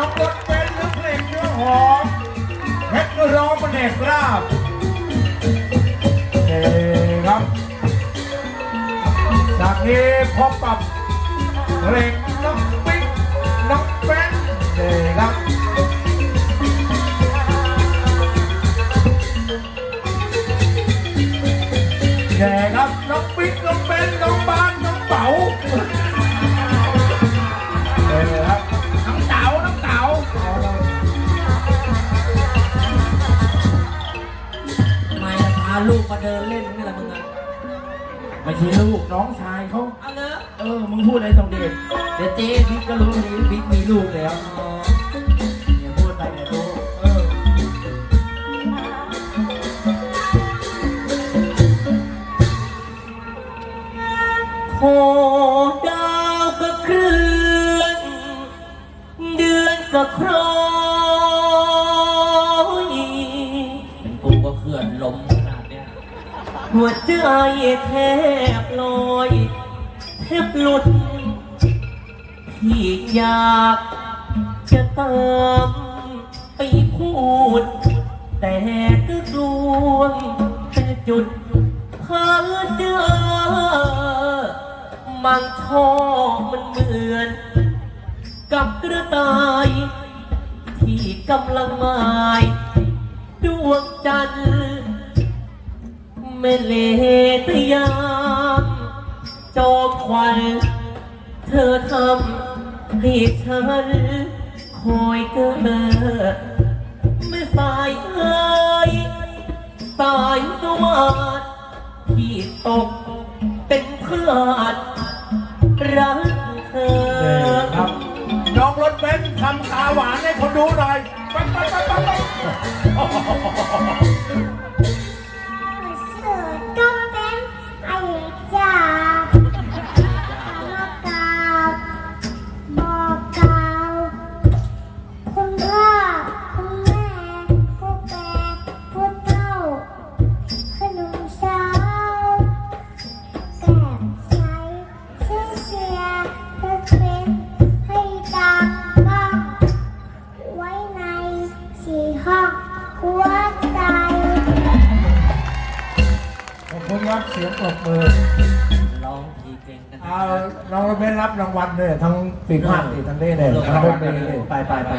น้องรถเป็นหรือเพลงเนื้อหอมเพชรร้องมันเอกราบเอครับจากนี้พบกับเพลงน้อง ลูกมาเดินเล่นนี่แหละมึงอะไม่ใช่ลูกน้องชายเขาเอาเลยเออมึงพูดอะไรสองเดชเดี๋ยวเจ๊บิ๊กก็รู้ดีบิ๊กมีลูกแล้วอ๋ออย่าพูดไปเดี๋ยวรู้เออโหดาวก็เคลื่อนเดือนก็คล้อ หัวใจแทบลอยแทบหลุดพี่อยากจะเตามไปพูด แต่ก็กลัวเป็นจุดเพ้อเจอมันช่อมันเหมือน กับกระต่าย ที่กำลังหมาย ดวงจันทร์ ไม่เลตยามจอมควันเธอทำให้ฉัน คอยเกิดไม่สายเอ้ยสายสวัสดที่ตกเป็นเพื่อนรัก ห้องหัวใจขอบคุณครับเสียงปรบมือร้องทีเก่งนะเอาน้องรถเบนซ์รับรางวัลเลยทั้งปีกห้าปีทั้งนี้เลยทั้งรถเบนซ์เลย ไปไปไป